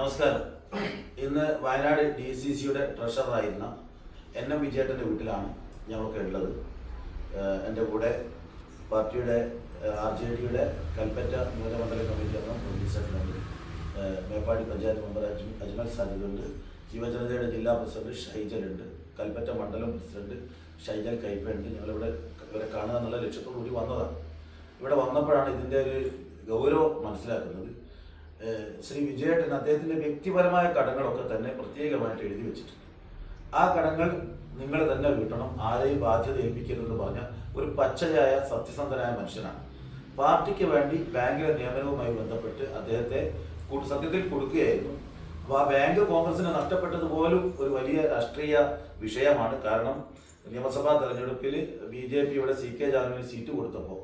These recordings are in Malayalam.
നമസ്കാരം. ഇന്ന് വയനാട് ഡി സി സിയുടെ ട്രഷററായിരുന്ന എൻ എം വിജയേട്ടന്റെ വീട്ടിലാണ് ഞങ്ങളൊക്കെ ഉള്ളത്. എന്റെ കൂടെ പാർട്ടിയുടെ ആർ ജെ ഡിയുടെ കൽപ്പറ്റ നിയോജകമണ്ഡല കമ്മിറ്റി അംഗം പ്രൊഡ്യൂസറുണ്ട് മേപ്പാടി പഞ്ചായത്ത് മെമ്പർ അജ്മൽ സാജിദുണ്ട് യുവജനതയുടെ ജില്ലാ പ്രസിഡന്റ് ഷൈജലുണ്ട് കൽപ്പറ്റ മണ്ഡലം പ്രസിഡന്റ് ഷൈജൽ കൈപ്പയുണ്ട് ഞങ്ങളിവിടെ ഇവരെ കാണുക എന്നുള്ള ലക്ഷ്യത്തോടു കൂടി വന്നതാണ്. ഇവിടെ വന്നപ്പോഴാണ് ഇതിന്റെ ഒരു ഗൗരവം മനസ്സിലാക്കുന്നത്. ശ്രീ വിജയേട്ടൻ അദ്ദേഹത്തിന്റെ വ്യക്തിപരമായ കടങ്ങളൊക്കെ തന്നെ പ്രത്യേകമായിട്ട് എഴുതി വെച്ചിട്ടുണ്ട്. ആ കടങ്ങൾ നിങ്ങൾ തന്നെ വീട്ടണം ആരെയും ബാധ്യത ഏൽപ്പിക്കരുതെന്ന് പറഞ്ഞ ഒരു പച്ചയായ സത്യസന്ധനായ മനുഷ്യനാണ്. പാർട്ടിക്ക് വേണ്ടി ബാങ്കിലെ നിയമനവുമായി ബന്ധപ്പെട്ട് അദ്ദേഹത്തെ സത്യത്തിൽ കൊടുക്കുകയായിരുന്നു. അപ്പോൾ ആ ബാങ്ക് കോൺഗ്രസിന് നഷ്ടപ്പെട്ടത് പോലും ഒരു വലിയ രാഷ്ട്രീയ വിഷയമാണ്. കാരണം നിയമസഭാ തെരഞ്ഞെടുപ്പിൽ ബി ജെ പിയുടെ സി കെ ജാനുവിന് സീറ്റ് കൊടുത്തപ്പോൾ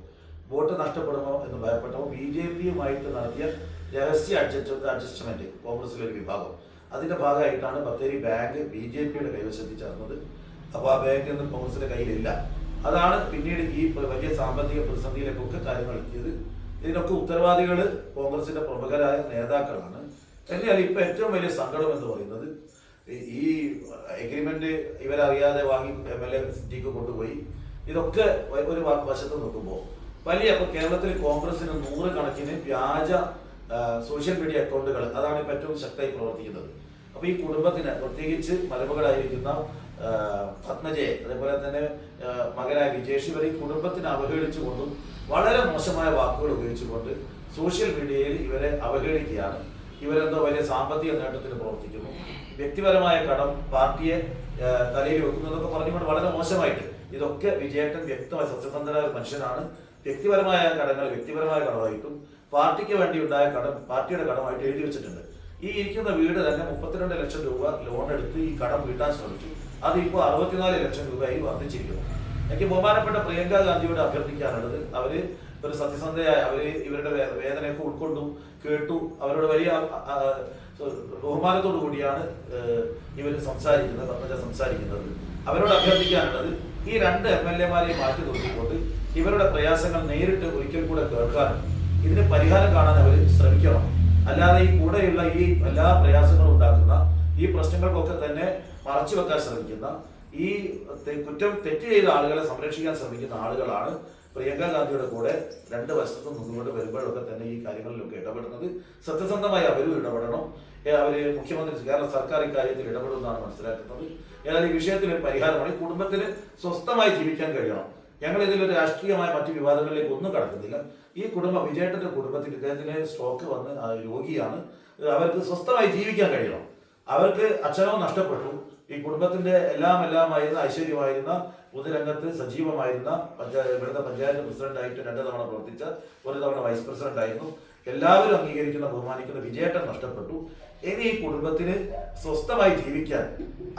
വോട്ട് നഷ്ടപ്പെടുമോ എന്ന് ഭയപ്പെട്ടപ്പോൾ ബി ജെ പിയുമായിട്ട് നടത്തിയ രഹസ്യ അഡ്ജസ്റ്റ് അഡ്ജസ്റ്റ്മെന്റ് കോൺഗ്രസിലെ ഒരു വിഭാഗം. അതിന്റെ ഭാഗമായിട്ടാണ് ബത്തേരി ബാങ്ക് ബി ജെ പിയുടെ കൈവശത്തിൽ ചേർന്നത്. അപ്പോൾ ആ ബാങ്ക് ഇന്ന് കോൺഗ്രസിന്റെ കയ്യിലില്ല. അതാണ് പിന്നീട് ഈ വലിയ സാമ്പത്തിക പ്രതിസന്ധിയിലേക്കൊക്കെ കാര്യങ്ങൾ എത്തിയത്. ഇതിനൊക്കെ ഉത്തരവാദികൾ കോൺഗ്രസിന്റെ പ്രമുഖരായ നേതാക്കളാണ്. എന്നാൽ ഇപ്പൊ ഏറ്റവും വലിയ സങ്കടം എന്ന് പറയുന്നത്. ഈ- എഗ്രിമെന്റ് ഇവരറിയാതെ വാങ്ങി എം എൽ എ സിറ്റിക്ക് കൊണ്ടുപോയി. ഇതൊക്കെ ഒരു വശത്ത് നോക്കുമ്പോൾ വലിയ ഇപ്പൊ കേരളത്തിൽ കോൺഗ്രസിന് നൂറുകണക്കിന് വ്യാജ സോഷ്യൽ മീഡിയ അക്കൗണ്ടുകൾ അതാണ് ഇപ്പൊ ഏറ്റവും ശക്തമായി പ്രവർത്തിക്കുന്നത്. അപ്പോൾ ഈ കുടുംബത്തിന് പ്രത്യേകിച്ച് മരുമകളായിരിക്കുന്ന പത്മജയെ അതേപോലെ തന്നെ മകനായ വിജേഷ് ഇവർ ഈ കുടുംബത്തിനെ അവഹേളിച്ചുകൊണ്ടും വളരെ മോശമായ വാക്കുകൾ ഉപയോഗിച്ചുകൊണ്ട് സോഷ്യൽ മീഡിയയിൽ ഇവരെ അവഹേളിക്കുകയാണ്. ഇവരെന്തോ വലിയ സാമ്പത്തിക നേട്ടത്തിന് പ്രവർത്തിക്കുന്നു. വ്യക്തിപരമായ കടം പാർട്ടിയെ തലയിൽ വെക്കുന്നു എന്നൊക്കെ പറഞ്ഞുകൊണ്ട് വളരെ മോശമായിട്ട് ഇതൊക്കെ വിജയേട്ടൻ വ്യക്തമായ സത്യസന്ധനായ മനുഷ്യനാണ്. വ്യക്തിപരമായ കടങ്ങൾ വ്യക്തിപരമായ കടമായിട്ടും പാർട്ടിക്ക് വേണ്ടി ഉണ്ടായ കടം പാർട്ടിയുടെ കടമായിട്ട് എഴുതി വെച്ചിട്ടുണ്ട്. ഈ ഇരിക്കുന്ന വീട് തന്നെ മുപ്പത്തിരണ്ട് ലക്ഷം രൂപ ലോൺ എടുത്ത് ഈ കടം വീട്ടാൻ ശ്രമിച്ചു. അത് ഇപ്പോൾ അറുപത്തിനാല് ലക്ഷം രൂപയായി വർദ്ധിച്ചിരിക്കുന്നു. എനിക്ക് ബഹുമാനപ്പെട്ട പ്രിയങ്ക ഗാന്ധിയോട് അഭ്യർത്ഥിക്കാനുള്ളത് അവർ ഒരു സത്യസന്ധയായ അവർ ഇവരുടെ വേദനയൊക്കെ ഉൾക്കൊണ്ടു കേട്ടു അവരോട് വലിയ ബഹുമാനത്തോടു കൂടിയാണ് ഇവർ സംസാരിക്കുന്നത് സംസാരിക്കുന്നത്. അവരോട് അഭ്യർത്ഥിക്കാനുള്ളത് ഈ രണ്ട് എം എൽ എമാരെ മാറ്റി നിർത്തിക്കൊണ്ട് ഇവരുടെ പ്രയാസങ്ങൾ നേരിട്ട് ഒരിക്കൽ കൂടെ കേൾക്കാനും ഇതിന് പരിഹാരം കാണാൻ അവർ ശ്രമിക്കണം. അല്ലാതെ ഈ കൂടെയുള്ള ഈ എല്ലാ പ്രയാസങ്ങളും ഉണ്ടാക്കുന്ന ഈ പ്രശ്നങ്ങൾക്കൊക്കെ തന്നെ മറച്ചു വെക്കാൻ ശ്രമിക്കുന്ന ഈ കുറ്റം തെറ്റ് ചെയ്ത ആളുകളെ സംരക്ഷിക്കാൻ ശ്രമിക്കുന്ന ആളുകളാണ് പ്രിയങ്ക ഗാന്ധിയുടെ കൂടെ രണ്ട് വശത്തും നിന്നുകൊണ്ട് വരുമ്പോഴൊക്കെ തന്നെ ഈ കാര്യങ്ങളിലൊക്കെ ഇടപെടുന്നത് സത്യസന്ധമായി അവരും ഇടപെടണം. അവർ മുഖ്യമന്ത്രി കേരള സർക്കാർ ഇക്കാര്യത്തിൽ ഇടപെടുമെന്നാണ് മനസ്സിലാക്കുന്നത്. ഏതായാലും ഈ വിഷയത്തിൽ ഒരു പരിഹാരമാണ്. കുടുംബത്തിന് സ്വസ്ഥമായി ജീവിക്കാൻ കഴിയണം. ഞങ്ങൾ ഇതിൽ രാഷ്ട്രീയമായ മറ്റു വിവാദങ്ങളിലേക്ക് ഒന്നും കടക്കുന്നില്ല. ഈ കുടുംബം വിജയേട്ടന്റെ കുടുംബത്തിൽ ഇദ്ദേഹത്തിന് സ്ട്രോക്ക് വന്ന് രോഗിയാണ്. അവർക്ക് സ്വസ്ഥമായി ജീവിക്കാൻ കഴിയണം. അവർക്ക് അച്ഛനോ നഷ്ടപ്പെട്ടു. ഈ കുടുംബത്തിന്റെ എല്ലാം എല്ലാമായിരുന്ന ഐശ്വര്യമായിരുന്ന പൊതുരംഗത്ത് സജീവമായിരുന്ന പഞ്ചായത്ത് ഇവിടുത്തെ പഞ്ചായത്ത് പ്രസിഡന്റായിട്ട് രണ്ട് തവണ പ്രവർത്തിച്ച ഒരു തവണ വൈസ് പ്രസിഡന്റ് ആയിരുന്നു എല്ലാവരും അംഗീകരിക്കുന്ന ബഹുമാനിക്കുന്ന വിജയേട്ടൻ നഷ്ടപ്പെട്ടു. ഇനി ഈ കുടുംബത്തിന് സ്വസ്ഥമായി ജീവിക്കാൻ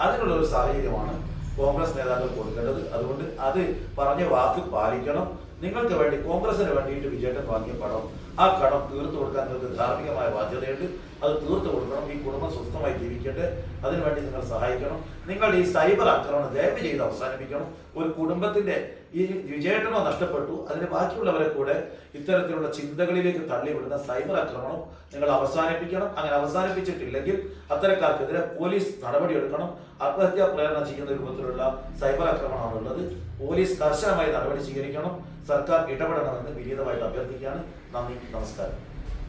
അതിനുള്ള ഒരു സാഹചര്യമാണ് കോൺഗ്രസ് നേതാക്കൾ കൊടുക്കേണ്ടത്. അതുകൊണ്ട് അത് പറഞ്ഞ വാക്ക് പാലിക്കണം. നിങ്ങൾക്ക് വേണ്ടി കോൺഗ്രസിന് വേണ്ടിയിട്ട് വിജയേട്ടൻ വാങ്ങിയ പണം ആ കടം തീർത്തു കൊടുക്കാൻ നിങ്ങൾക്ക് ധാർമ്മികമായ ബാധ്യതയുണ്ട്. അത് തീർത്തു കൊടുക്കണം. ഈ കുടുംബം സ്വസ്ഥമായി ജീവിക്കട്ടെ. അതിനുവേണ്ടി നിങ്ങൾ സഹായിക്കണം. നിങ്ങൾ ഈ സൈബർ ആക്രമണം ദയവ് ചെയ്ത് അവസാനിപ്പിക്കണം. ഒരു കുടുംബത്തിന്റെ ഈ വിജയേട്ടനോ നഷ്ടപ്പെട്ടു. അതിന് ബാക്കിയുള്ളവരെ കൂടെ ഇത്തരത്തിലുള്ള ചിന്തകളിലേക്ക് തള്ളിവിടുന്ന സൈബർ ആക്രമണം നിങ്ങൾ അവസാനിപ്പിക്കണം. അങ്ങനെ അവസാനിപ്പിച്ചിട്ടില്ലെങ്കിൽ അത്തരക്കാർക്കെതിരെ പോലീസ് നടപടിയെടുക്കണം. ആത്മഹത്യാ പ്രേരണ ചെയ്യുന്ന രൂപത്തിലുള്ള സൈബർ ആക്രമണമാണുള്ളത്. പോലീസ് കർശനമായി നടപടി സ്വീകരിക്കണം. സർക്കാർ ഇടപെടണമെന്ന് വിനീതമായിട്ട് അഭ്യർത്ഥിക്കുകയാണ്. നന്ദി നമസ്കാരം